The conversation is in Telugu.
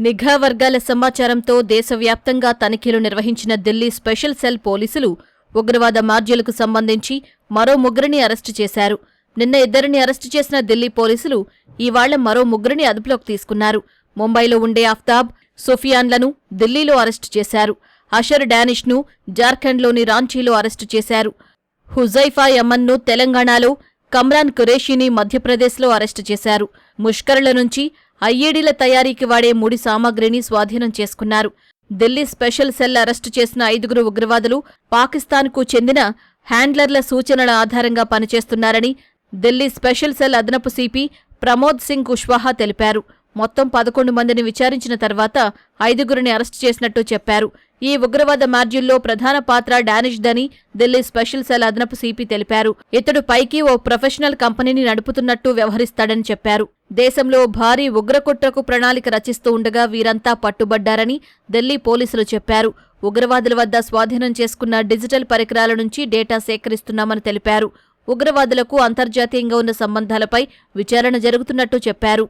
నిఘా వర్గాల సమాచారంతో దేశవ్యాప్తంగా తనిఖీలు నిర్వహించిన ఢిల్లీ స్పెషల్ సెల్ పోలీసులు ఉగ్రవాద మార్జులకు సంబంధించి మరో ముగ్గురిని అరెస్టు చేశారు. నిన్న ఇద్దరిని అరెస్టు చేసిన ఢిల్లీ పోలీసులు ఇవాళ్ళ మరో ముగ్గురిని అదుపులోకి తీసుకున్నారు. ముంబైలో ఉండే ఆఫ్తాబ్ సుఫియాన్లను ఢిల్లీలో అరెస్టు చేశారు. అషర్ డానిష్ను జార్ఖండ్లోని రాంచీలో అరెస్టు చేశారు. హుజైఫా యమన్ను తెలంగాణలో కమ్రాన్ ఖురేషీని మధ్యప్రదేశ్లో అరెస్టు చేశారు. ముష్కరుల నుంచి ఐఏడీల తయారీకి వాడే ముడి సామాగ్రిని స్వాధీనం చేసుకున్నారు. ఢిల్లీ స్పెషల్ సెల్ అరెస్టు చేసిన ఐదుగురు ఉగ్రవాదులు పాకిస్తాన్కు చెందిన హ్యాండ్లర్ల సూచనల ఆధారంగా పనిచేస్తున్నారని ఢిల్లీ స్పెషల్ సెల్ అదనపు సిపి ప్రమోద్ సింగ్ కుష్వాహా తెలిపారు. మొత్తం పదకొండు మందిని విచారించిన తర్వాత ఐదుగురిని అరెస్టు చేసినట్టు చెప్పారు. ఈ ఉగ్రవాద మార్జిల్లో ప్రధాన పాత్ర డానిష్ దని ఢిల్లీ స్పెషల్ సెల్ అదనపు సిపి తెలిపారు. ఇతడు పైకి ఓ ప్రొఫెషనల్ కంపెనీని నడుపుతున్నట్టు వ్యవహరిస్తాడని చెప్పారు. దేశంలో భారీ ఉగ్రకుట్రకు ప్రణాళిక రచిస్తూ ఉండగా వీరంతా పట్టుబడ్డారని ఢిల్లీ పోలీసులు చెప్పారు. ఉగ్రవాదుల వద్ద స్వాధీనం చేసుకున్న డిజిటల్ పరికరాల నుంచి డేటా సేకరిస్తున్నామని తెలిపారు. ఉగ్రవాదులకు అంతర్జాతీయంగా ఉన్న సంబంధాలపై విచారణ జరుగుతున్నట్టు చెప్పారు.